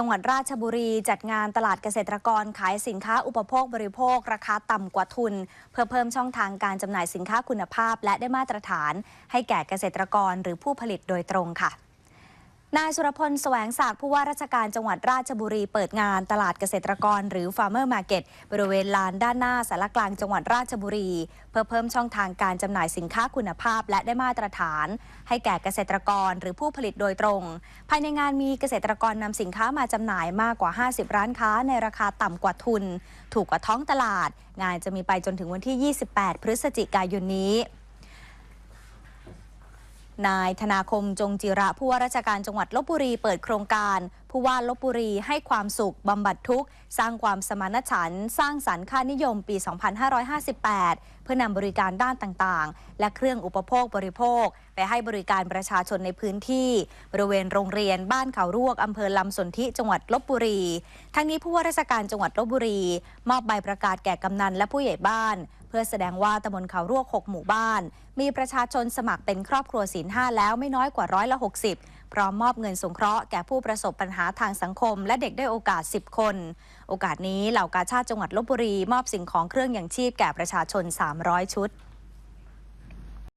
จังหวัดราชบุรีจัดงานตลาดเกษตรกรขายสินค้าอุปโภคบริโภค ราคาต่ำกว่าทุน เพื่อเพิ่มช่องทางการจำหน่ายสินค้าคุณภาพ และได้มาตรฐาน ให้แก่เกษตรกรหรือผู้ผลิตโดยตรงค่ะ นายสุรพลแสวงศักดิ์ผู้ว่าราชการจังหวัดราชบุรีเปิดงานตลาดเกษตรกรหรือ Farmer Market บริเวณลานด้านหน้าสารกลางจังหวัดราชบุรี เพื่อเพิ่มช่องทางการจำหน่ายสินค้าคุณภาพ และได้มาตรฐาน ให้แก่เกษตรกรหรือผู้ผลิตโดยตรง ภายในงานมีเกษตรกรนำสินค้ามาจำหน่ายมากกว่า 50 ร้านค้าในราคาต่ำกว่าทุน ถูกกว่าท้องตลาด งานจะมีไปจนถึงวันที่ 28 พฤศจิกายนนี้ นายธนาคมจงจิระผู้ว่าราชการจังหวัดลบบุรีเปิดโครงการผู้ว่าลบบุรีให้ความสุขบำบัดทุกข์ สร้างความสมานฉันท์สร้างสรรค์ค่านิยมปี 2558 เพื่อนำบริการด้านต่างๆ และเครื่องอุปโภคบริโภค ไปให้บริการประชาชนในพื้นที่ บริเวณโรงเรียนบ้านเขารวกอำเภอลำสนธิจังหวัดลบบุรี ทั้งนี้ผู้ว่าราชการจังหวัดลบบุรี มอบใบประกาศแก่กำนันและผู้ใหญ่บ้าน เพื่อแสดงว่าตำบลเขารวก 6 หมู่บ้าน มีประชาชนสมัครเป็นครอบครัวศีลห้าแล้วไม่น้อยกว่าร้อยละ 60 พร้อมมอบเงินสงเคราะห์แก่ผู้ประสบปัญหาทางสังคม และเด็กได้โอกาส 10 คน โอกาสนี้เหล่ากาชาติจังหวัดลบบุรี มอบสิ่งของเครื่องอย่างชีพแก่ประชาชน 300 ชุด